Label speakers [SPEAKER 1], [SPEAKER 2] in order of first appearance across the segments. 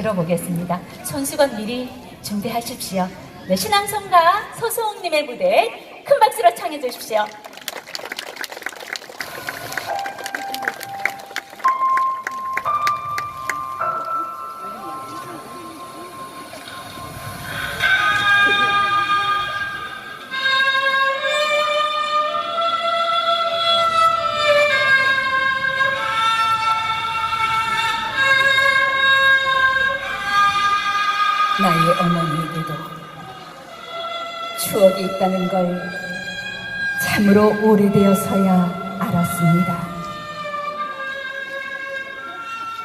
[SPEAKER 1] 들어보겠습니다. 손수건 미리 준비하십시오. 네, 신앙송가 서수홍님의 무대 큰 박수로 청해 주십시오. 나의 어머니에게도 추억이 있다는 걸 참으로 오래되어서야 알았습니다.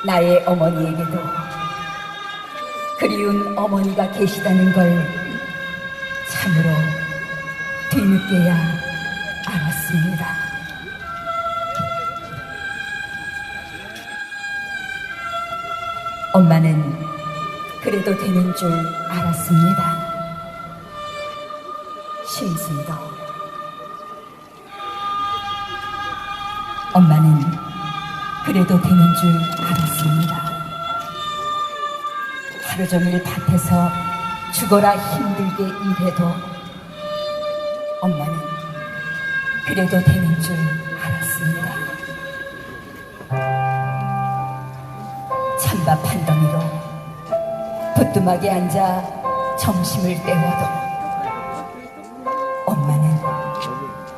[SPEAKER 1] 나의 어머니에게도 그리운 어머니가 계시다는 걸 참으로 뒤늦게야 알았습니다. 엄마는 그래도 되는 줄 알았습니다. 심순도 엄마는 그래도 되는 줄 알았습니다. 하루 종일 밭에서 죽어라 힘들게 일해도 엄마는 그래도 되는 줄 알았습니다. 찬밥 한 덩이로 부뚜막에 앉아 점심을 때워도 엄마는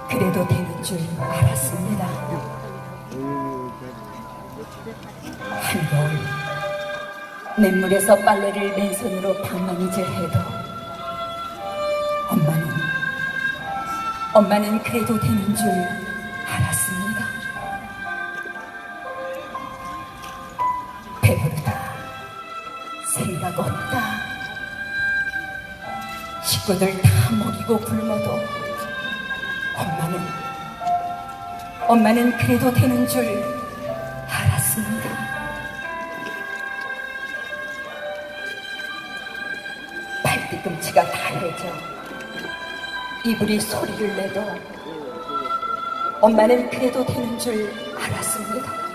[SPEAKER 1] 그래도 되는 줄 알았습니다. 한겨울 냇물에서 빨래를 맨손으로 방망이질 해도 엄마는 엄마는 그래도 되는 줄 알았습니다. 배부르다. 생각 없다. 식구들 다 먹이고 굶어도 엄마는 엄마는 그래도 되는 줄 알았습니다. 발뒤꿈치가 다해져 이불이 소리를 내도 엄마는 그래도 되는 줄 알았습니다.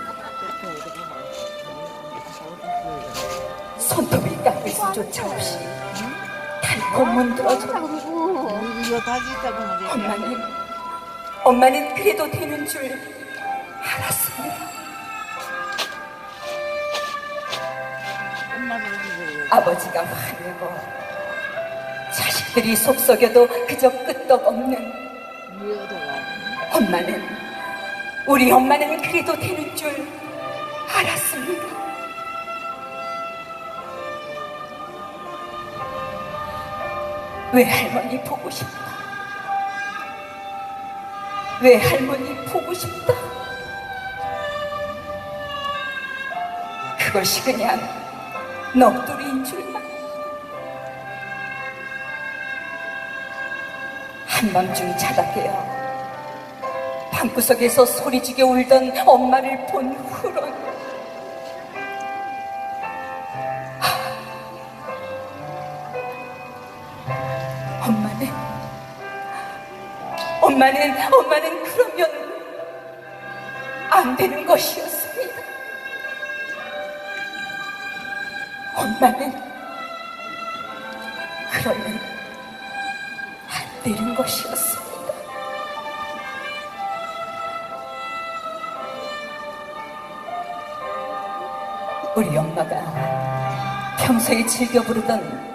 [SPEAKER 1] 손톱이 깎을 수조차 없이 달콤 문드러져
[SPEAKER 2] 이거 다시 있다고 하면
[SPEAKER 1] 엄마는 엄마는 그래도 되는 줄 알았습니다.
[SPEAKER 2] 엄마도 그래요.
[SPEAKER 1] 아버지가 화내고 자식들이 속썩여도 그저 끄떡없는 엄마는 우리 엄마는 그래도 되는 줄 알았습니다. 외할머니 보고 싶다. 외할머니 보고 싶다. 그것이 그냥 넋두리인 줄만. 한밤중 자다 깨어 방구석에서 소리지게 울던 엄마를 본 후론 엄마는 엄마는 엄마는 그러면 안 되는 것이었습니다. 엄마는 그러면 안 되는 것이었습니다. 우리 엄마가 평소에 즐겨 부르던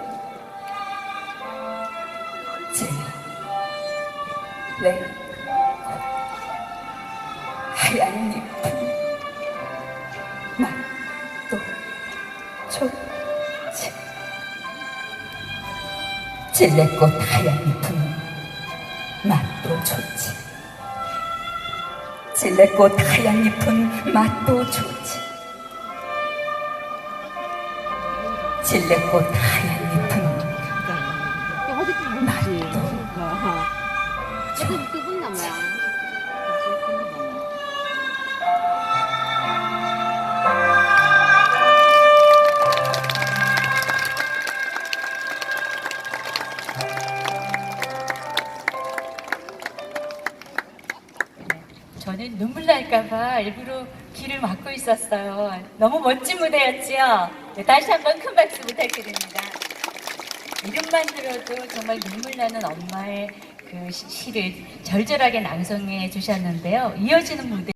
[SPEAKER 1] 젤레 하얀 잎은 맛도 좋지. 찔레꽃 하얀 잎은 맛도 좋지. 찔레꽃 하얀 잎은 맛도 좋지. 찔레꽃 하얀 저는 눈물 날까봐 일부러 귀를 막고 있었어요. 너무 멋진 무대였지요?
[SPEAKER 3] 네, 다시 한번 큰 박수 부탁드립니다. 이름만 들어도 정말 눈물 나는 엄마의 그 시- 시를 절절하게 낭송해 주셨는데요. 이어지는 무대